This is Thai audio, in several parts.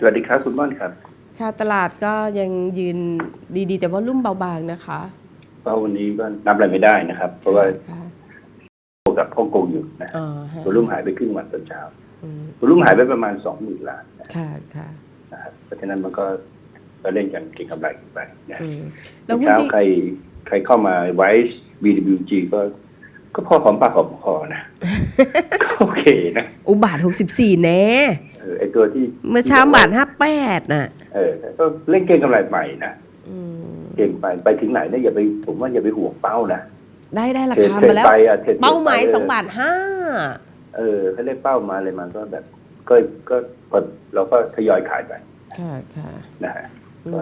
สวัสดีครับคุณม่อนครับ ค่ะตลาดก็ยังยืนดีๆ แต่ว่ารุ่มเบาบางนะคะก็วันนี้ก็นับอะไรไม่ได้นะครับ เพราะว่าค่ะโกกับฮ่องกงอยู่นะอ๋อฮะวอลุ่มหายไปครึ่งวันตอนเช้าอืมวอลุ่มหายไปประมาณสองหมื่นล้านค่ะค่ะนะครับเพราะฉะนั้นมันก็ก็เล่นกันเก็งกำไรกันไปนะอืมแล้วหุ้นเช้าที่ใครใครเข้ามาไว้ BWG ก็ก็พอหอมปากหอมคอนะ ก็โอเคนะ อุบาทหกสิบสี่แน่ เออไอตัวที่เมื่อเช้าบาทห้าแปดน่ะ เออก็เล่นเก็งกำไรใหม่นะอืมเก่งไปไปถึงไหนเนี่ยอย่าไปผมว่าอย่าไปห่วงเป้านะได้ได้ราเทรดคาเทรดมาแล้ว ไปอะเทรดเป้าหมายไปสองบาทห้าเออเขาเรียกเป้ามาเลยมันก็แบบ ก็ก็พอเราก็ทยอยขายไปค่ะค่ะนะฮะ อืก็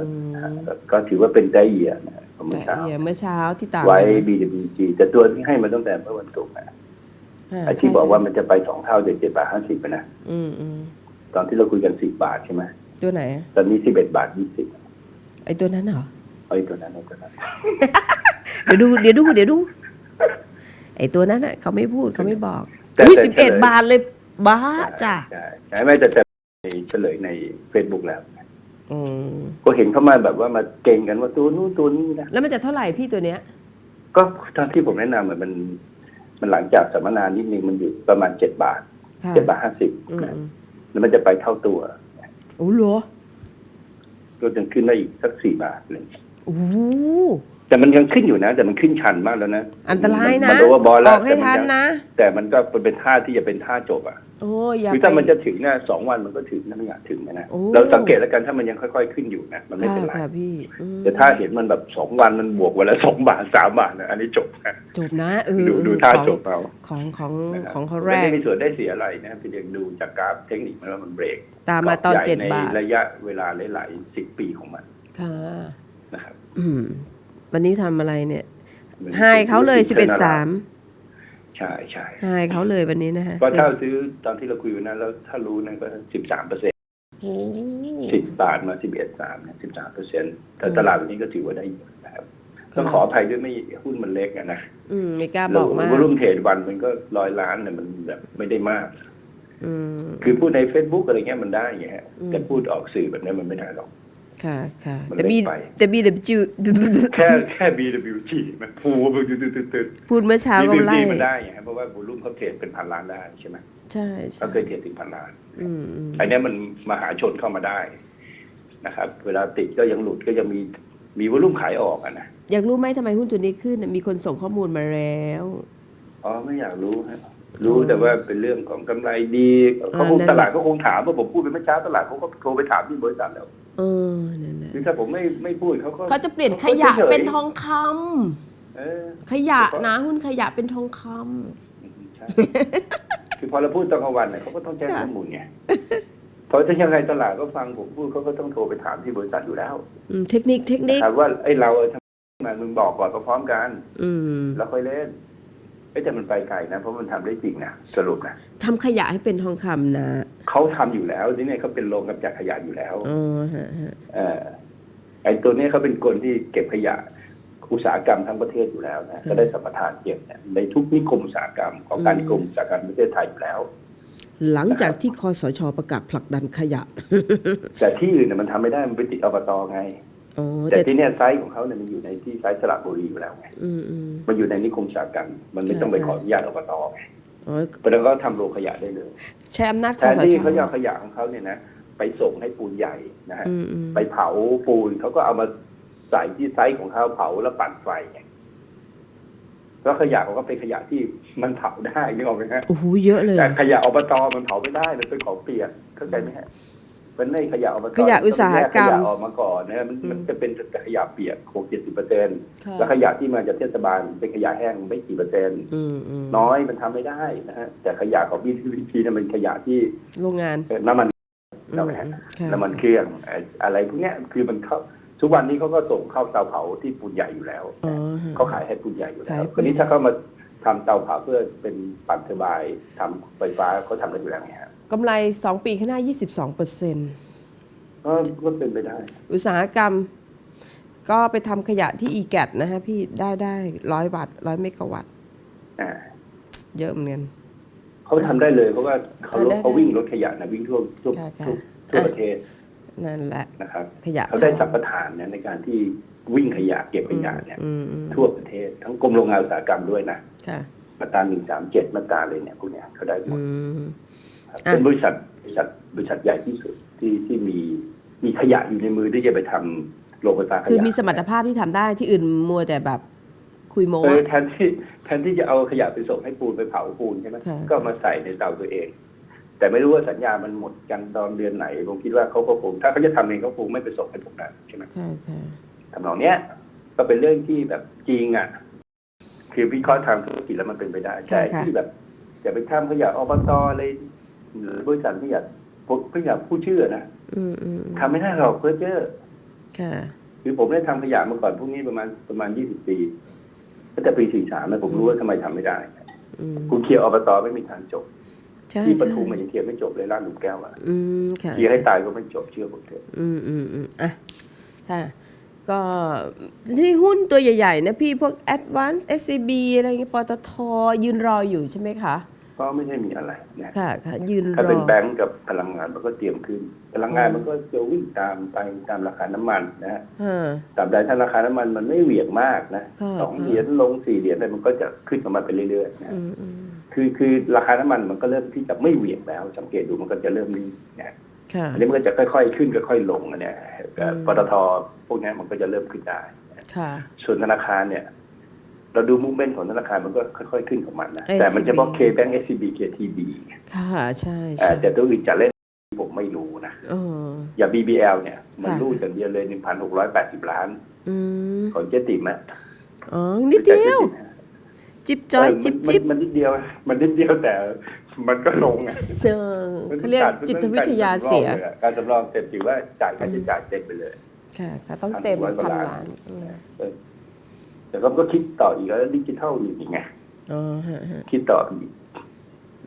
มก็ก็ถือว่าเป็นใจเอียนะของเมื่อแต่เช้าเอียเมื่อเช้าที่ตามไว้ปนะ BWG แต่ตัวที่ให้มาตั้งแต่เมื่อวันศุกร์นะาไอ้ที่ใช่บอกว่าใช่มันจะไปสองเท่าจากเจ็ดบาทห้าสิบนะอืมอืม ตอนที่เราคุยกันสิบบาทใช่ไหมตัวไหนอะตอนนี้สิบเอ็ดบาทยี่สิบไอตัวนั้นเหรอไอ้ตัวนั้นไอ้ตัวนั้น เดี๋ยวดูเดี๋ยวดูเดี๋ยวดู ไอตัวนั้นอะเขาไม่พูดเขาไม่บอกแต่อุ้ยแต่สิบเอ็ดฉลยบาทเลยบ้าจ้ะใช่ใช่ไม่แต่แต่เฉลยในเฟซบุ๊กแล้วอืมก็เห็นเข้ามาแบบว่ามาเก่งกันว่าตัวนู้นตัวนี้นะแล้วมันจะเท่าไหร่พี่ตัวเนี้ย ก็ตอนที่ผมแนะนำเหมือนมัน มันหลังจากสัมมนานิดนึงมันอยู่ประมาณเจ็ดบาทค่ะเจ็ดบาทห้าสิบอืมนะอืม แล้วมันจะไปเท่าตัวโอ้โหเหรอก็จะขึ้นได้อีกสักสี่บาทเลยโอ้โหแต่มันยังขึ้นอยู่นะ แต่มันขึ้นชันมากแล้วนะ อันตรายนะมันโอเวอร์บอลอแล้วอกให้ทันนะ แต่มันก็เป็นท่าที่จะเป็นท่าจบอะ โอ้ยอย่าคือไปถ้ามันจะถึงเนี่ยสองวันมันก็ถึงนะไม่อยากถึงนะโอ้เราสังเกตแล้วกันถ้ามันยังค่อยๆขึ้นอยู่นะมันไม่ค่ะเป็นไรค่ะพี่อืมแต่ถ้าเห็นมันแบบสองวันมันบวกวันละสองบาทสามบาทนะอันนี้จบนะจบนะเออดูเออดูท่าของจบเอาของของนะครับของเขาไม่แรได้กมีส่วนได้เสียอะไรนะครับเพียงดูจากกราฟเทคนิคมันแล้วมันเบรก ตามมาตอนกรบใหญ่เจ็ดในบาทระยะเวลาหลายๆสิบปีของมันค่ะนะครับอืมวันนี้ทำอะไรเนี่ยไฮเขาเลยสิบเอ็ดสาม ใช่ใช่ไฮเขาเลยวันนี้นะฮะก็ถ้าซื้อตอนที่เราคุยวันนั้นแล้วถ้ารู้นะก็สิบสามเปอร์เซ็นต์โอ้สิบบาทมาสิบเอ็ดสามเนี่ยสิบสามเปอร์เซ็นต์แต่ตลาดวันนี้ก็ถือว่าได้เยอะนะครับต้องขออภัยด้วยไม่หุ้นมันเล็กอะนะอืมไม่กล้าบอกมากวอลุ่มเทรดวันมันก็ร้อยล้านเนี่ยมันแบบไม่ได้มากอืมคือพูดใน Facebook อะไรเงี้ยมันได้ไงฮะอืมแต่พูดออกสื่อแบบนี้มันไม่ได้หรอก ค่ะค่ะมันแต่เล็กบีไป แต่บีเดบิวแค่แค่ BWG มันพูดตืดตืดตืดตืดพูดเมื่อเช้าก็ BWG ไล่มันได้ไงฮะเพราะว่าโวลุ่มเขาเทรดเป็นพันล้านได้ใช่ไหมใช่ใช่เขาเคยเทรดถึงพันล้านอืมอืมอันเนี้ยมันมหาชนเข้ามาได้นะครับ เวลาติดก็ยังหลุดก็ยังมีมีวอลุ่มขายออกอะนะอยากรู้ไหมทำไมหุ้นตัวนี้ขึ้นน่ะมีคนส่งข้อมูลมาแล้ว อ๋อไม่อยากรู้ฮะรู้แต่ว่าเป็นเรื่องของกำไรดีเขาคงนั่นแหละ ตลาดก็คงถามว่าผมพูดไปเมื่อเช้าตลาดเขาก็โทรไปถามที่บริษัทแล้ว เออนั่นแหละคือถ้าผมไม่ไม่พูดเขาก็เขาจะเปลี่ยนขยะเป็นทองคำเออขยะนะหุ้นขยะเป็นทองคำ ใช่ คือพอเราพูดตอนกลางวันเนี่ยเขาก็ต้องแจ้งค่ะข้อมูลไงเพราะถ้ายังไงตลาดก็ฟังผมพูดเขาก็ต้องโทรไปถามที่บริษัทอยู่แล้วอืมเทคนิคเทคนิคนะครับว่าไอ้เราเออทำไมมึงบอกก่อนพร้อมๆกัน อืม แล้วค่อยเล่นไอ้ย แต่มันไปไกลนะ เพราะมันทำได้จริงนะสรุปนะทำขยะให้เป็นทองคำนะเขาทำอยู่แล้วนี่เนี่ยเขาเป็นโรงกำจัดขยะอยู่แล้วอ๋อฮะฮะเออไอ้ตัวเนี้ยเขาเป็นคนที่เก็บขยะอุตสาหกรรมทั้งประเทศอยู่แล้วนะก็ได้สัมปทานเก็บเนี่ยในทุกนิคมอุตสาหกรรมของการนิคมอุตสาหกรรมประเทศไทยอยู่แล้ว หลังจากที่คอสชประกาศผลักดันขยะ แต่ที่อื่นเนี่ยมันทำไม่ได้มันไปติดอบตไงอ๋อ แต่แต่ที่เนี่ยไซต์ของเขาเนี่ยมันอยู่ในที่ไซต์สระบุรีอยู่แล้วไงอืมอืมมันอยู่ในนิคมอุตสาหกรรมมันไม่ต้องไปขออนุญาตอบตไงอ๋อเพราะฉะนั้นก็ทำโรงขยะได้เลย ใช้อำนาจคแต่อสชที่เขาจะเอาขยะของเขาเนี่ยนะไปส่งให้ปูนใหญ่นะฮะอืมอืมไปเผาปูนเขาก็เอามาใส่ที่ไซต์ของเขาเผาแล้วปั่นไฟไงแล้วขยะเขาก็เป็นขยะที่มันเผาได้นึกออกไหมฮะโอ้โหเยอะเลยแต่อะขยะอบตมันเผาไม่ได้มันเป็นของเปียกเข้าใจไหมฮะ มันในขยะอบตขยะอุตสาหกรรมขยะออกมาก่อนนะฮะมันมันจะเป็นแต่ขยะเปียกหกเจ็ดสิบเปอร์เซ็นต์ค่ะแล้วขยะที่มาจากเทศบาลเป็นขยะแห้งไม่กี่เปอร์เซ็นต์อืมอืมน้อยมันทำไม่ได้นะฮะแต่ขยะของบีทีพีเนี่ยมันขยะที่โรงงานเอ่อน้ำมันอืเรามไหมฮะค่ะน้ำมันเครื่องเอ่ออะไรพวกเนี้ยคือมันเข้าทุกวันนี้เขาก็ส่งเข้าเตาเผาที่ปูนใหญ่อยู่แล้วอ๋อฮะเขาขายให้ปูนใหญ่อยู่แล้ขาวยปูนคนนี้ถ้าเขามาทำเตาเผาเพื่อเป็นปั่นเทอร์ไบน์ทำไฟฟ้าเขาทำกันอยู่แล้วไงฮะ กำไรสองปีข้างหน้า 22เปอร์เซ็นต์ก็ก็เป็นไปได้ อุตสาหกรรม ก็ไปทำขยะที่อีแกดนะฮะพี่ได้ได้ร้อยวัตต์ร้อยเมกะวัตต์อ่าเยอะเหมือนกัน เขาทำได้เลย เพราะว่าเขาเออได้เขาวิ่งรถขยะนะวิ่งทั่วทั่วค่ะค่ะ ทั่วทั่วประเทศนั่นแหละ นะครับขยะเขาได้ทสัอมงปทานเนี่ยในการที่วิ่งขยะเก็บขยะเนี่ย อืมอืมทั่วประเทศ ทั้งกรมโรงงานอุตสาหกรรมด้วยนะค่ะ มาตราหนึ่งสามเจ็ดมาตราเลยเนี่ยพวกเนี้ยเขาได้หมอืดมครับอะ เป็นบริษัทบริษัทบริษัทใหญ่ที่สุดที่ที่มีมีขยะอยู่ในมือที่จะไปทำโรงไฟฟ้าขยะคือมีสมรรถภาพที่ทำได้ที่อื่นมัวแต่แบบคุยโม้เอออะแทนที่แทนที่จะเอาขยะไปส่งให้ปูนไปเผาปูนใช่ไหมค่ะก็มาใส่ในเตาตัวเอง แต่ไม่รู้ว่าสัญญามันหมดกันตอนเดือนไหนผมคิดว่าเขาก็คงถ้าเขาจะทำเองเขาคงไม่ไปส่งให้พวกนั้นใช่ไหมค่ะค่ะทำนองเนี้ยก็เป็นเรื่องที่แบบจริงอะ คือวิเคราะห์ทางธุรกิจแล้วมันเป็นไปได้แต่ที่แบบจะไปทำขยะอบตอะไร หรือบริษัทขยะพวกขยะผู้เชื่อนะอืมอืมทำไม่ได้หรอกเพื่อเจอค่ะคือผมได้ทำขยะมาก่อนพวกนี้ประมาณประมาณยี่สิบปีตั้งแต่ปีสี่สามนะผมรู้ว่าทำไมทำไม่ได้อืมคุณเคลียร์อบตไม่มีทางจบใช่ที่ปใช่ทุมมันยังเคลียร์ไม่จบเลยร้านหลุมแก้วอะอืมค่ะเคลียร์ให้ตายก็ไม่จบเชื่อผมเถอะอืมอืมอืมอะค่ะก็ที่หุ้นตัวใหญ่ ๆ นะพี่พวก Advance SCB อะไรเงี้ยปตทยืนรออยู่ใช่ไหมคะ ก็ไม่ใช่มีอะไรนะค่ะค่ะยืนถ้ารเป็นอแบงก์กับพลังงานมันก็เตรียมขึ้น พลังงานมันก็จะวิ่งตามไปตามราคาน้ำมันนะฮะฮะตราบใดถ้าราคาน้ำมันมันไม่เหวี่ยงมากนะค่ะสองค่ะเหรียญลงสี่เหรียญอะไรมันก็จะขึ้นของมันไปเรื่อยๆนะอืมอืมคือคือราคาน้ำมันมันก็เริ่มที่จะไม่เหวี่ยงแล้ว สังเกตดูมันก็จะเริ่มนิ่งนะค่ะอันนี้มันก็จะค่อยๆขึ้นค่อยๆลงอันเนี้ยเอ่ออืมปตทพวกนี้มันก็จะเริ่มขึ้นได้ค่ะส่วนธนาคารเนี่ย เราดูมุมเมนต์ของธนาคารมันก็ค่อยๆขึ้นของมันนะ SCB แต่มันเฉพาะ K-Bank SCB KTB ค่ะใช่เอ่อใช่แต่ตัวอื่นจะเล่นผมไม่รู้นะเอออย่าง BBL เนี่ย มันค่ะรูดอย่างเดียวเลย1,680ล้านอืมของเจ๊ติ๋มอะอ๋อ นิดเดียว จิบจอยเจิบมันจิบมันนิดเดียว มันนิดเดียวแต่มันก็ลงอะเซอร์เขาเรียกจิตวิทยาเสีย การสำรองเต็มถือว่าจ่ายค่าใช้จ่ายเต็มไปเลย ค่ะค่ะต้องเต็ม1,600กว่าพันล้านล้านอืมเออ แต่ก็คิดต่ออีกแล้วดิจิทัลอยู่อีกไงอ๋อฮะฮะคิดต่ออีก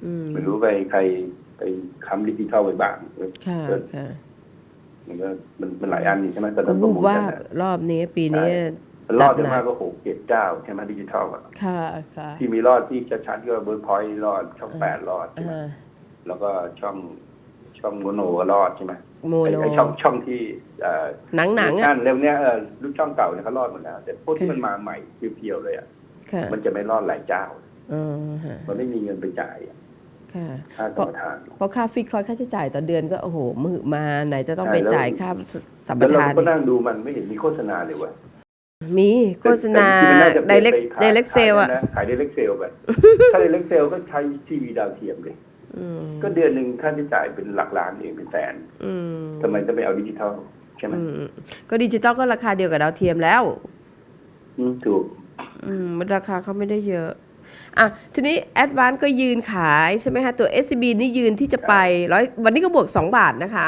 อืมไม่รู้ไปใครไปค้ำดิจิทัลไปบ้างค่ะค่ะมันก็มันมันหลายอันนี่ใช่ไหมแต่ก็ต้องวูประบมูลว่ากันนะรอบนี้ปีนี้รอดจัจะดหนักมากก็หกเจ็ดเจ้าใช่ไหมดิจิทัลอะค่ะค่ะที่มีรอดที่ชัดๆก็เบิร์ดพอยต์รอดช่องแปดรอดใช่ไหมอ่าแล้วก็ช่องช่องโมโนก็รอดใช่ไหม โมไอ้โน ไอ้ช่องช่องที่เอ่อหนังหนังลูกอะ นั่นเร็วเนี้ยเออลูกช่องเก่าเนี่ยเขารอดหมดแล้ว แต่พวกที่ค่ะมันมาใหม่เพียวๆเลยอะค่ะมันจะไม่รอดหลายเจ้า อ๋อฮะมันไม่มีเงินไปจ่ายอะค่ะ ค่าสัมปทานเพราะค่าฟิกคอร์สค่าใช้จ่ายต่อเดือนก็โอ้โหมือมาไหนจะต้องใช่ไปแล้วจ่ายค่าสัมปแล้วเราทาน ก็นั่งดูมันไม่เห็นมีโฆษณาเลยเว่ะมีโฆษณา direct direct sale อะขาย direct sale ไป ถ้า direct sale ก็ใช้ทีวีดาวเทียมเลยอืม ก็เดือนหนึ่งค่าใช้จ่ายเป็นหลักล้านเองเป็นแสนอืมทำไมจะไม่เอาดิจิทัลใช่ไหมอืมก็ดิจิตอลก็ราคาเดียวกับดาวเทียมแล้วอืมถูกอืมมันราคาเขาไม่ได้เยอะอะทีนี้แอดวานก็ยืนขายใช่ไหมคะตัว SCB นี่ยืนที่จะไปร้อยวันนี้ก็บวก2บาทนะคะ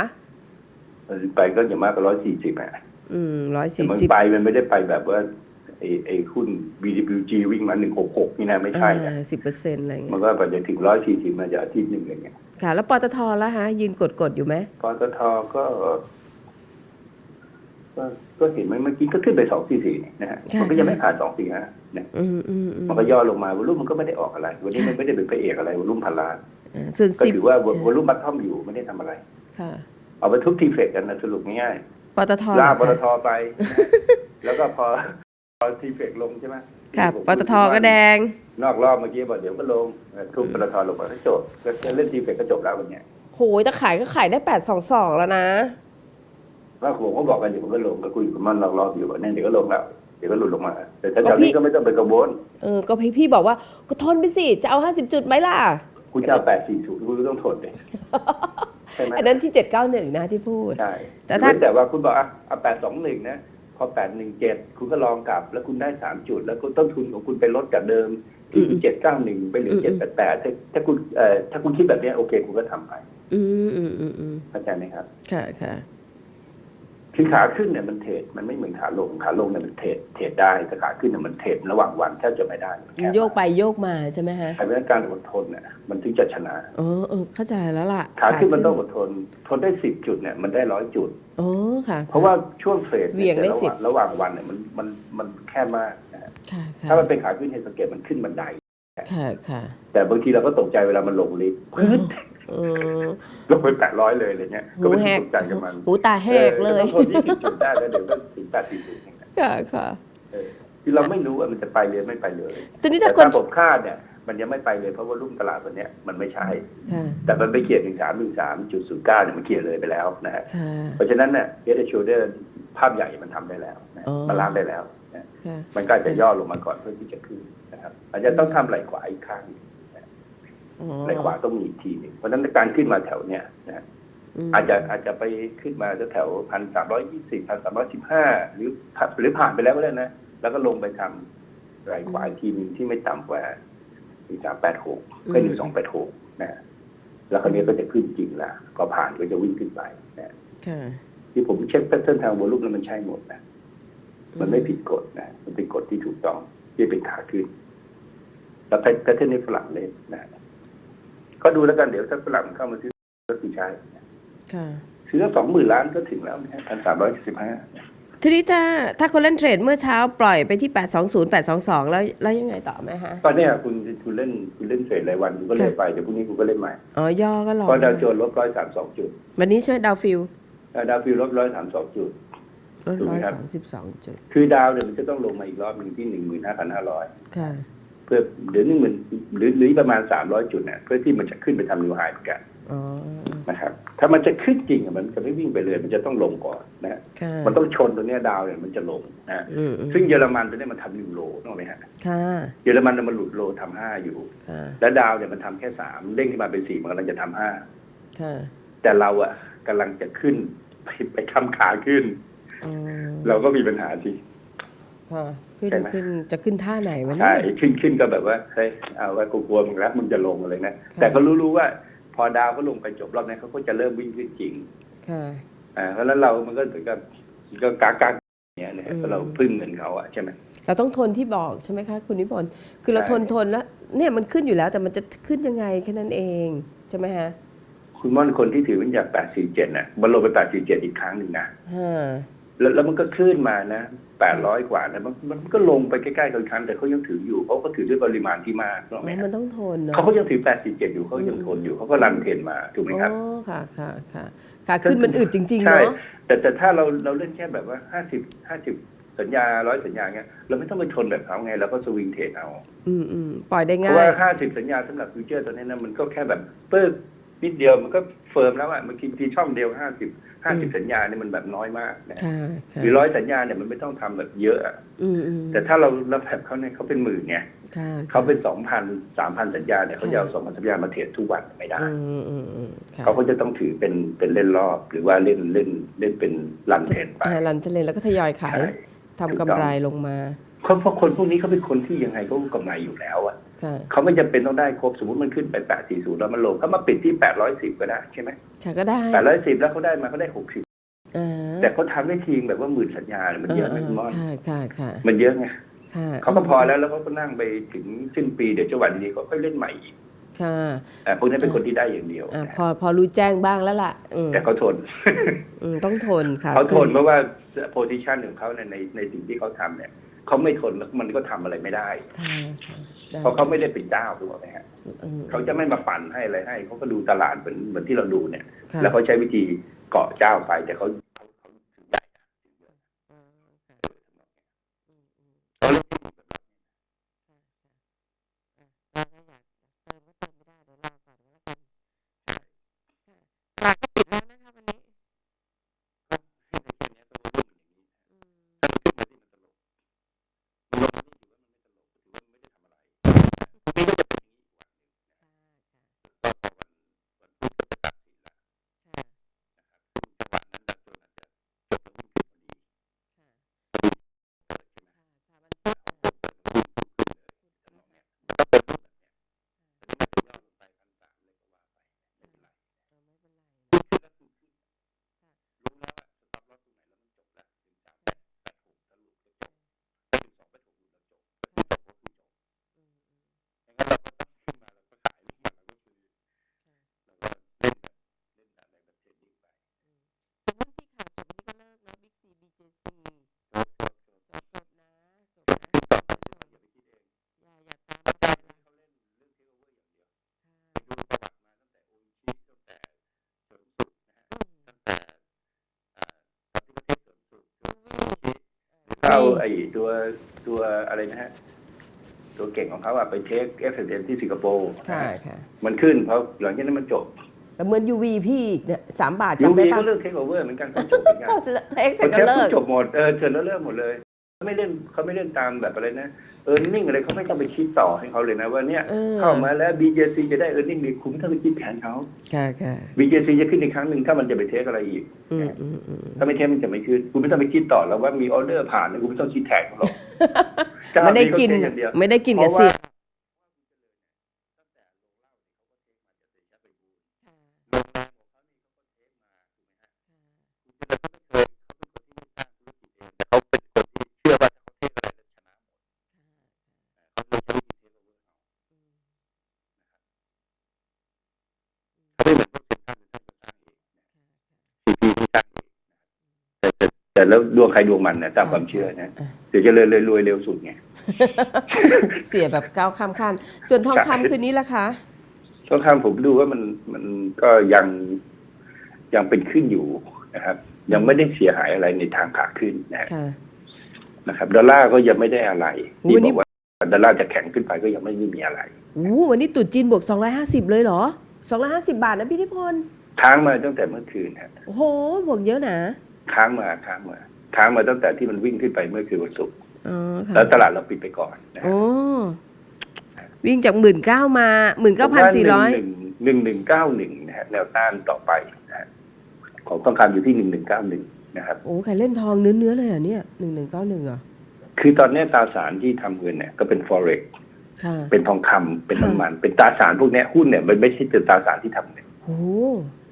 ไปก็อย่างมากก็ร้อยสี่สิบอะอืมร้อยแต่สี่มันสิบไปมันไม่ได้ไปแบบว่า ไอ้ไอ้หุ้น BWG วิ่งมาหนึ่งหกหกนี่นะไม่ใช่นะสิบเปอร์เซ็นต์อะไรมัเงี้นยก็ไปจะถึงร้อยสี่สิบมาจะอาทิตย์หนึ่งอะไรเงี้ยค่ะ แล้วปตทแล้วฮะ ยืนกดกดๆอยู่ไหมปตทก็ก็ก็เห็นไหมเมื่อกี้ก็ขึ้นไปสองสี่สี่นะฮะมันก็ยังไม่ผ่านสองสี่ห้าเนี่ยอืมอืมอืมมันก็ย่อลงมาวอลุ่มมันก็ไม่ได้ออกอะไร วันนี้มันไม่ได้เป็นพระเอกอะไรวอลุ่มพันล้าน อ่าส่วนก็สิบถือว่าวอลุ่มบัตทอมอยู่ไม่ได้ทำอะไร ค่ะ เอาไปทุบทีเฟกกันนะสรุปง่ายปตทๆลากปเหรตอทคะไปนะฮะแล้วก็พอพอ ทีเฟกลงใช่ไหมค่ะปตทก็แดง นอกรอบเมื่อกี้บอกเดี๋ยวก็ลงเออทุบปตทลงมาก็จบก็เล่นทีเฟกก็จบแล้ววันเนี้ยโหยจะขายก็ขายได้แปดสองสองแล้วนะว่าผมก็บอกกันเดี๋ยวมันก็ลงก็คุยกับมันนอกรอบอยู่ว่าเนี่ยเดี๋ยวก็ลงแล้วเดี๋ยวก็หลุดลงมา แต่ถ้าจากนี้ก็ไม่ต้องไปกังวลเออก็พี่พี่บอกว่าก็ทนไปสิจะเอาห้าสิบจุดไหมล่ะคุณจะเอาแปดสี่ศูนย์คุณก็ต้องทนเลยใช่ไหมอันนั้นที่เจ็ดเก้าหนึ่งนะที่พูดใช่แต่ถ้าแต่ว่าคุณบอกอะเอาแปดสองหนึ่งนะพ อแปดหนึ่งเจ็ดคุณก็ลองกลับ แล้วคุณได้สามจุด แล้วคุณต้นทุนของคุณไปลดจากเดิมที่เจ็ดเก้าหนึ่งไปเหลือเจ็ดแปดแปดถ้าคุณเอ่อถ้าคุณคิดแบบเนี้ยโอเค คุณก็ทำไปอืมอืมอืมอืมเข้าใจไหมครับ ค่ะค่ะ คือขาขึ้นเนี่ยมันเทรดมันไม่เหมือนขาลงขาลงเนี่ยมันเทรดเทรดได้แต่ขาขึ้นเนี่ยมันเทรดระหว่างวันแทบจะไม่ได้มันแค่โยกไปโยกมาใช่ไหมฮะใช้เรื่องการอดทนเนี่ยมันถึงจะชนะอ๋อเออเข้าใจแล้วล่ะ ขาขึ้นมันต้องอดทน ทนได้สิบจุดเนี่ยมันได้ร้อยจุดอ๋อค่ะ เพราะว่าช่วงเทรดเหวี่ยงได้ระหสิบว่างระหว่างวันเนี่ยมันมันมันแค่มากนะฮะค่ะค่ะถ้ามันเป็นขาขึ้นเฮสังเกตมันขึ้นบันไดค่ะค่ะแต่บางทีเราก็ตกใจเวลามันลงลิฟต์อืม เออลงไปแปดร้อยเลยอะไรเงี้ยหูแหกไม่ต้องตใจกับมันหูตาแหกเลยออก็ต้องทนที่จุดได้แล้วเดี๋ยวก็ถึงแปดสี่สิบค่ะค่ะเออคือเราไม่รู้ว่ามันจะไปเลยไม่ไปเลยทีนี้แต่ถ้าคนถ้าผมคาดเนี่ย มันยังไม่ไปเลยเพราะว่ารุ่มตลาดวันเนี้ยมันไม่ใช่ค่ะแต่มันไปเขียนถึงสามถึงสามจุดศูนย์เก้าเนี่ยมันเขียนเลยไปแล้วนะฮะค่ะเพราะฉะนั้นเนี่ยเอเดชูเดอร์ภาพใหญ่มันทำได้แล้วนะอ๋อมันล้างได้แล้วนะค่ะมันก็อาจจะย่อลงมาก่อนเพื่อที่จะขึ้นนะครับอาจจะต้องทำไหล่ขวาอีกครั้งอ๋อ ไหล่ขวาต้องมีอีกทีหนึงเพราะฉะนั้นการขึ้นมาแถวเนี่ยนะมอาจจะอาจจะไปขึ้นมาแถวพันสามร้อยยี่สิบพันสามร้อยสิบห้าหรือผ่านหรือผ่านไปแล้วก็ได้นะ แล้วก็ลงไปทำไหล่ขวาอีกทีหนึงที่ไม่ต่ำกว่าหนึ่งสามแปดหกก็หนึ่งสองแปดหกนะ แล้วคราวนี้ก็จะขึ้นจริงละพอผ่านก็จะวิ่งขึ้นไปนะค่ะที่ผมเช็คแพทเทิร์นทางวอลุ่มแล้วมันใช่หมดนะ มันไม่ผิดกฎนะ มันเป็นกฎที่ถูกต้องที่เป็นขาขึ้น แล้วแพทแพทเทิร์นนี้ฝรั่งเล่นนะ ก็ดูแล้วกันเดี๋ยวถ้าฝรั่งเข้ามาซื้อก็คือใช่นะค่ะซื้อสองหมื่นล้านก็ถึงแล้วพันสามร้อยสิบห้าทีนี้ถ้าถ้าคนเล่นเทรดเมื่อเช้าปล่อยไปที่ 820 822 แล้วแล้วยังไงต่อไหมฮะตอนเนี้ยคุณคุณเล่นคุณเล่นเทรดรายวันคุณก็เล่นไปเดี๋ยวพรุ่งนี้คุณก็เล่นใหม่ อ๋อย่อก็รอเพราะดาวโจนส์ลบร้อยสามสองจุด วันนี้ใช่ไหมดาวฟิลเอ่อดาวฟิวลบร้อยสามสองจุดลดถูกไหร้มอยครับสามสิบสองจุด คือดาวเนี่ยมันจะต้องลงมาอีกรอบหนึ่งที่หนึ่งหมื่นห้าพันห้าร้อยค่ะเพื่อเดี๋ยวนี้เหมือนหรือหรือประมาณสามร้อยจุดเนี่ยเพื่อที่มันจะขึ้นไปทำนิวไฮเหมือนกันอ๋อนะครับ ถ้ามันจะขึ้นจริงอะมันจะไม่วิ่งไปเลย มันจะต้องลงก่อนนะค่ะมันต้องชนตัวเนี้ยดาวเนี่ยมันจะลงนะอืมอืมซึ่งเยอรมันตัวเนี้ยมันทำนิวโลนึกออกไหมฮะค่ะเยอรมันเนี่ยมันหลุดโลทำห้าอยู่ค่ะแล้วดาวเนี่ยมันทำแค่สามเด้งขึ้นมาเป็นสี่มันกำลังจะทำห้าค่ะแต่เราอะกำลังจะขึ้นไปไปทำขาขึ้นอ๋อเราก็มีปัญหาสิค่ะ ขึ้นใช่ไหมขึ้นจะขึ้นท่าไหนวะเนี่ใช่ยขึ้นขึ้นก็แบบว่าเฮ้ยเอาไว้กูกลัวมึงแล้วมึงจะลงอะไรนะค่ะแต่ก็รู้ๆว่า พอดาวเขาลงไปจบรอบนี้เขาก็จะเริ่มวิ่งขึ้นจริงค่ะอ่าเพราะฉะนั้นเรามันก็เหมือนกับก็กากากเนี่ยนะอืมเพราะเราพึ่งเงินเขาอะใช่ไหมเราต้องทนที่บอกใช่ไหมคะ คุณนิพนธ์คือเราใช่ทนทนแล้วเนี่ยมันขึ้นอยู่แล้ว แต่มันจะขึ้นยังไงแค่นั้นเองใช่ไหมฮะคุณม่อนคนที่ถือวิญญาณ847น่ะมันลงไป847อีกครั้งหนึ่งนะฮะแล้วแล้วมันก็ขึ้นมานะ 800กว่านะมันมันก็ลงไปใกล้ๆกันครั้งแต่เขายังถืออยู่เขาก็ถือด้วยปริมาณที่มากถูกอ๋ไหมอฮะมันต้องทนเนาะเขาก็ยังถือ847อยู่เขายังทนอยู่เขาก็รันเทรนมาถูกไหมครับอ๋อค่ะค่ะค่ะค่ะขึ้นมันอืดจริงๆใช่เนาะแต่แต่ถ้าเราเราเล่นแค่แบบว่าห้าสิบห้าสิบสัญญาร้อยสัญญาเงี้ยเราไม่ต้องไปชนแบบเขาไงเราก็สวิงเทรดเอา อืมอืมปล่อยได้เพง่าราะว่ายห้าสิบสัญญาสำหรับฟิวเจอร์ตัวนี้นะมันก็แค่แบบเปิดนิดเดียวมันก็เฟิร์มแล้วอะมันกินทีช่องเดียวห้าสิบ ห้าสิบสัญญาเนี่ยมันแบบน้อยมากนะค่ะค่ะหรือร้อยสัญญาเนี่ยมันไม่ต้องทำแบบเยอะอะอืมอืมแต่ถ้าเราเราแบบเขาเนี่ยเขาเป็นหมื่นไงค่ะเขาเป็นสองพันสามพันสัญญาเนี่ยเขาจะเอาสองพันสัญญามาเทรดทุกวันไม่ได้อืมอืมอืมค่ะเขาก็จะต้องถือเป็นเป็นเล่นรอบ หรือว่าเล่นเล่นเล่นเป็นรันเทรนไปอ่ารันทะเลแล้วก็ทยอยขายใช่ทำกำไรลงมาเพราะเพราะคนพวกนี้เขาเป็นคนที่ยังไงเขาก็กำไรอยู่แล้วอะค่ะ เขาไม่จำเป็นต้องได้ครบสมมติมันขึ้นไปแปดสี่ศูนย์แล้วมันลงเขามาปิดที่แปดร้อยสิบก็ได้ใช่ไหมค่ะก็ได้แปดร้อยสิบแล้วเขาได้มาเขาได้หกสิบอ่าแต่เขาทำได้ทีงแบบว่าหมื่นสัญญาเนี่ยมันเยอะไหมคุณมอนค่ะค่ะค่ะมันเยอะไงค่ะเขาก็พอแล้วแล้วเขาก็นั่งไปถึงสิ้นปีเดี๋ยวจังหวะดีๆเขาค่อยเล่นใหม่อีกค่ะอ่าพวกนี้เป็นคนที่ได้อย่างเดียวอ่านะพอพอรู้แจ้งบ้างแล้วล่ะอืมแต่เขาทนอืมต้องทนค่ะเขาทนขึ้เพราะว่าโพซิชันของเขาในในในสิ่งที่เขาทำเนี่ยเขาไม่ทนแล้วมันก็ทำอะไรไม่ได้ค่ะค่ะได้ เพราะเขาไม่ได้เป็นเจ้าถูกไหมฮะอืมเขาจะไม่มาปั่นให้อะไรให้เขาก็ดูตลาดเหมือนเหมือนที่เราดูเนี่ยค่ะแล้วเขาใช้วิธีเกาะเจ้าไปแต่เขาเขาเขาถึงใหญ่เขาเล่นที่แบบเราตลาดก็ปิดแล้วนะคะวันนี้ ให้ในแค่เนี้ยต้องมาเล่นอย่างนี้ถ้ามันขึ้นมาที่มันตลกมันลงมานี่ถือว่ามันไม่ตลกถือว่ามันไม่ได้ทำอะไรพรุ่งนี้ก็จะเป็นอย่างนี้อีกวันหนึ่งก็พอวันวันพุธก็จะตัดสินแล้วนะครับซึ่งจังหวะนั้นดัชโจนอาจจะจบแล้ววิ่งขึ้นพอดีก็เปิดรูปแบบเนี้ยอันนี้มันจะย่อลงไปพันสามเลยก็ว่าไปไม่เป็นไรขึ้นแล้วคือขึ้น เอามีไอ้ตัวตัวอะไรนะฮะ ตัวเก่งของเขาอะไปเทคเอฟเอที่สิงคโปร์ค่ะค่ะ มันขึ้นเพราะหลังจากนั้นมันจบแล้วเหมือน UV พี่อีกเนี่ยสามบาทยูจำได้วีปะก็เลิกเทคโอเวอร์เหมือนกันก็จบเหมือนกันก็เทคเสร็มัจนก็แค่เลิกจบหมดเออเชิญแล้วเลิกหมดเลย เขาไม่เล่นเขาไม่เล่นตามแบบอะไรนะเออร์เน็งอะไรเขาไม่ต้องไปคิดต่อให้เขาเลยนะว่าเนี่ยเออ เข้ามาแล้ว BJC จะได้เออร์เน็งดีคุ้มถ้าไปคิดแผนเขา ค่ะค่ะ BJC จะขึ้นอีกครั้งหนึ่งถ้ามันจะไปเทคอะไรอีก อืมอืมอืม ถ้าไม่เทคมันจะไม่ขึ้นคุณไม่ต้องไปคิดต่อแล้วว่ามีออเดอร์ผ่านนะคุณไม่ต้องคิดแทนเขาหรอก ไม่ได้กิน เจ้าเขาเทอย่างเดียวไม่ได้กินกับเพราะเสียว่าเขา แต่แต่แล้วดวงใครดวงมันนะตามความเชื่อนะเดี๋ยวจะเลยเลยรวยเร็วสุดไงเสียแบบก้าวข้ามขั้นส่วนทองใช่คำคืนนี้ล่ะคะช่วงข้ามผมดูว่ามันมันก็ยังยังเป็นขึ้นอยู่นะครับ ยังไม่ได้เสียหายอะไรในทางขาขึ้นนะฮะค่ะนะครับ ดอลลาร์ก็ยังไม่ได้อะไรโอ้ที่วันบนี้อกว่าดอลลาร์จะแข็งขึ้นไปก็ยังไม่มีอะไรอู้วันนี้ตุดจีนบวก 250 เลยเหรอ 250 บาทนะพี่นิพนธ์ค้างมาตั้งแต่เมื่อคืนฮะโอ้โห บวกเยอะนะ ค้างมาค้างมาค้างมาตั้งแต่ที่มันวิ่งขึ้นไปเมื่อคืนวันศุกร์อ๋อค่ะแล้วตลาดเราปิดไปก่อนนะฮะโอ้วิ่งจากหมื่นเก้ามาหมื่นเก้าพันสี่ร้อยหนึ่งหนึ่งเก้าหนึ่งนะฮะแนวต้านต่อไปนะฮะของต้องคำอยู่ที่หนึ่งหนึ่งเก้าหนึ่งนะครับโอ้ใครเล่นทองเนื้อเนื้อๆเลยเหรอะเนี่ยหนึ่งหนึ่งเก้าหนึ่งอะคือตอนนี้ตราสารที่ทำเงินเนี่ยก็เป็น forex ค่ะเป็นทองคำเป็นค่ะน้ำมัน เป็นตราสารพวกเนี้ยหุ้นเนี่ยมันไม่ใช่เป็นตราสารที่ทำเงินโอ้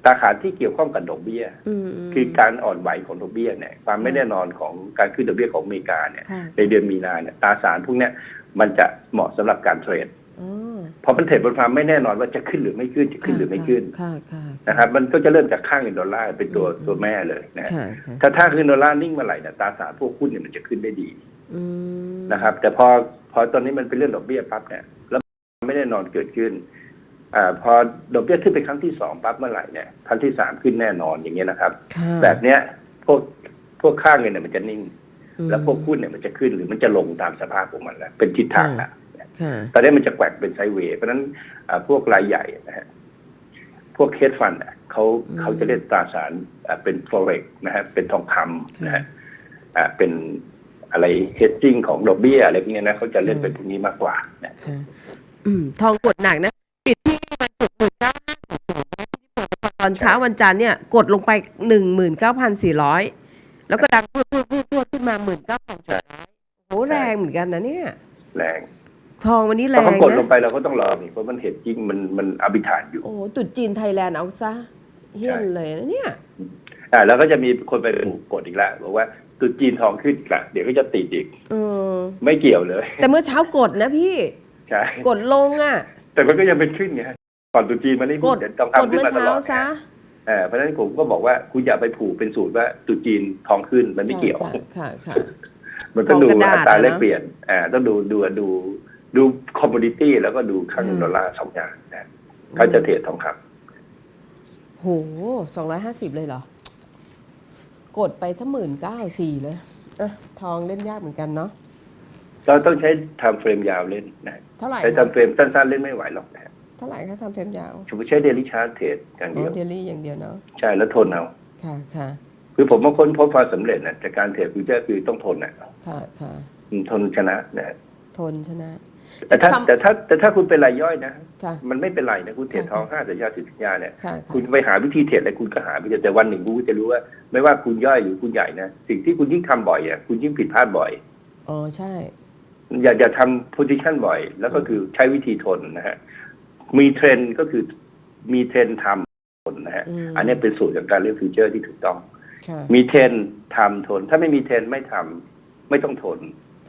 ตราสารที่เกี่ยวข้องกับดอกเบี้ยอืมมคือการอ่อนไหวของดอกเบี้ยเนี่ยความไม่ค่ะแน่นอนของการขึ้นดอกเบี้ยของอเมริกาเนี่ยค่ะในเดือนมีนาเนี่ยตราสารพวกเนี้ยมันจะเหมาะสำหรับการเทรดอ๋อเพราะมันเทรดบนความไม่แน่นอนว่าจะขึ้นหรือไม่ขึ้นจะขึ้นหรือไม่ขึ้นค่ะค่ะนะครับมันก็จะเริ่มจากค่าเงินดอลลาร์เป็นตัวตัวแม่เลยนะค่ะค่ะถ้าถ้าเงินดอลลาร์นิ่งเมื่อไหร่เนี่ยตราสารพวกหุ้นเนี่ยมันจะขึ้นได้ดีอืมนะครับ แต่พอพอตอนนี้มันเป็นเรื่องดอกเบี้ยปั๊บเนี่ยแล้วไม่แน่นอนเกิดขึ้น อ่าพอดอกเบี้ยขึ้นไปครั้งที่สองปั๊บเมื่อไหร่เนี่ยครั้งที่สามขึ้นแน่นอนอย่างเงี้ยนะครับค่ะแบบเนี้ยพวกพวกค่าเงินเนี่ยมันจะนิ่งอืมแล้วพวกหุ้นเนี่ยมันจะขึ้นหรือมันจะลงตามสภาพของมันแล้วเป็นทิศทางละค่ะตอนนี้มันจะแกว่งเป็นไซด์เวย์เพราะฉะนั้นอ่าพวกรายใหญ่นะฮะพวกเคสฟันอะเขาเขาจะเล่นตราสารอ่าเป็น forex นะฮะเป็นทองคำนะฮะอ่าเป็นอะไร hedging ของดอกเบี้ยอะไรพวกเนี้ยนะเขาจะเล่นเป็นพวกนี้มากกว่านะค่ะอืมทองกดหนักนะปิดที่ ต่พอตอนเช้าวันจันทร์เนี่ยกดลงไปหนึ่งหมื่นเก้าพันสี่ร้อยแล้วก็ดังพูดพูดพูดพูดขึ้นมาหมื่นเก้าพันเจ็ดร้อยโหแรงเหมือนกันนะเนี่ย แรงทองวันนี้แรถ้างเขากดลงนะไปเราก็ต้องรอนี่เพราะมันเห็นจริงมันมันอภิธานอยู่ โอ้โหตุดจีนไทยแลนด์เอาซะเฮี้ยนเลยนะเนี่ย อ่าแล้วก็จะมีคนไปปลูกกดอีกแล้วบอกว่าตรุษจีนทองขึ้นอีกแล้วเดี๋ยวก็จะติดอีกเออ ไม่เกี่ยวเลยแต่เมื่อเช้ากดนะพี่ ใช่กดลงอะ แต่มันก็ยังเป็นขึ้นไง ก่อนตรุษจีนมันไม่กมีดเดี๋ยวต้องกดทำขึ้นเมื่อมาตเช้าลอดซะ นะเออเพราะฉะนั้นผมก็บอกว่าคุณอย่าไปผูกเป็นสูตรว่าตรุษจีนทองขึ้นมันไม่เกี่ยวค่ะค่ะค่ะ มันต้องดูทองกระดาษอัตราแลกอะเนอะเปลี่ยนอ่าต้องดูดูดูดูคอมมูนิตี้แล้วก็ดูค่าเงินอืมดอลลาร์สองอย่างนะเขาจะเทรดทองคำโหสองร้อยห้าสิบเลยเหรอ กดไปถ้าหมื่นเก้าสี่เลยอะทองเล่นยากเหมือนกันเนาะเราต้องใช้ทำเฟรมยาวเล่นนะเท่าไหร่ใช้คะทำเฟรมสั้นๆเล่นไม่ไหวหรอกนะ เท่าไหร่คะทำเฟรมยาวสมมติใช้เดลิชาร์เทรดอย่างอ๋เดีอยวเดลี่อย่างเดียวเนาะใช่แล้วทนเอาค่ะค่ะคือผมมาค้นพบความสำเร็จนะจากการเทรดฟิวเจอร์คือต้องทนนะค่ะค่ะอืมทนชนะนะทนชนะ แต่ถ้าแต่คำแต่ถ้าแต่ถ้าคุณเป็นรายย่อยนะค่ะมันไม่เป็นไรนะคุณเทรดค่ะทองห้าสัญญาสิบสัญญาเนี่ยค่ะค่ะคุณไปหาวิธีเทรดอะไรคุณก็หาไปเถอะแต่วันหนึ่งคุณก็จะรู้ว่า ไม่ว่าคุณย่อยหรือคุณใหญ่นะสิ่งที่คุณยิ่งทำบ่อยอะคุณยิ่งผิดพลาดบ่อยอ๋อใช่อย่าอย่าทำ position บ่อย แล้วก็คือใช้วิธีทนนะฮะ มีเทรนด์ก็คือมีเทรนด์ทำทนนะฮะอืม อันนี้เป็นสูตรของการเล่นฟิวเจอร์ที่ถูกต้อง ค่ะมีเทรนด์ทำทน ถ้าไม่มีเทรนด์ไม่ทำไม่ต้องทน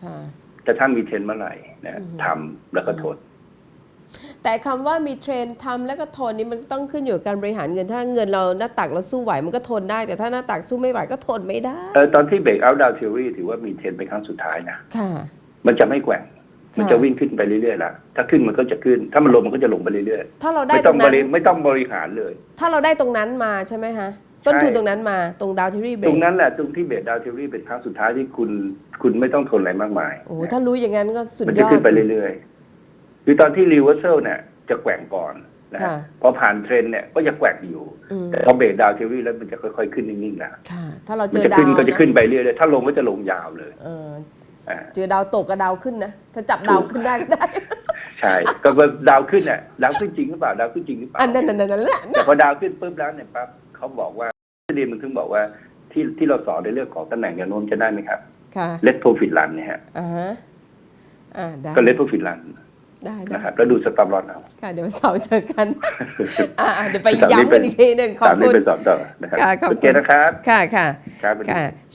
ค่ะ แต่ถ้ามีเทรนด์เมื่อไหร่นะอืมทำแล้วก็ทน แต่คำว่ามีเทรนทำแล้วก็ทนนี่มันต้องขึ้นอยู่กับการบริหารเงินถ้าเงินเราหน้าตักเราสู้ไหวมันก็ทนได้ แต่ถ้าหน้าตักสู้ไม่ไหวก็ทนไม่ได้ เออตอนที่เบรกเอาท์ดาวเทอรี่ถือว่ามีเทรนด์เป็นครั้งสุดท้ายนะ ค่ะ มันจะไม่แกว่ง มันค่ะจะวิ่งขึ้นไปเรื่อยๆละถ้าขึ้นมันก็จะขึ้น ถ้ามันลงมันก็จะลงไปเรื่อยถ้าเราๆได้ไม่ตต้รองงบนั้น ริไม่ต้องบริหารเลย ถ้าเราได้ตรงนั้นมาใช่ไหมฮะ ต้นทุนใช่ตรงนั้นมาตรงดาวทิรี่เบรตรกงนั้นแหละตรงที่เบสดาวเทอรี่เป็นครั้งสุดท้ายที่คุณคุณไม่ต้องทนอะไรมากมายโอ้โหถ้ารู้อย่างนั้นก็สุดมันยจะอดขึ้นไปสิ เรื่อยๆคือตอนที่รีเวอร์เซลเนี่ยจะแกว่งก่อนนะฮะค่ะ พอผ่านเทรนด์เนี่ยก็จะแกว่งอยู่ อืมแต่พอเบสดาวเทอรี่แล้วมันจะค่อยๆขึ้นนิ่งๆแล้วค่ะ ถ้าเราเจมันอจะดาขึ้นวก็จะนะขึ้นไปเรื่อยๆถ้าลงก็จะลงยาวเลย เอออ่า เจอดาวตกกับดาวขึ้นนะถ้าจับดาวขึ้นได้ก็ได้ ใช่ก็ว่าดาวขึ้นเนี่ยดาวขึ้นจริงหรือเปล่าดาวขึ้นจริงหรือเปล่าอันนั้นนั่นนั่นแหละแต่พอดาวขึ้นปุ๊บแล้วเนี่ยปั๊บเขาบอกว่าที่เรียนมันถึงบอกว่าที่ที่เราสอนในเรื่องของตำแหน่งแนวโน้มจะได้ไหมครับค่ะเลทโปรฟิตลันเนี่ยฮะอ่าฮะอ่าได้ก็เลทโปรฟิตลันได้ได้นะครับแล้วดูสต็อปลอสเอาค่ะ เดี๋ยววันเสาร์เจอกันอ่าอ่าเดี๋ยวไปย้ำกันอีกทีหนึ่งขอบตามนี้คุณไปสอนต่อนะครับค่ะขอบคุณโอเคนะครับ ค่ะค่ะครับสวัสดีค่ะ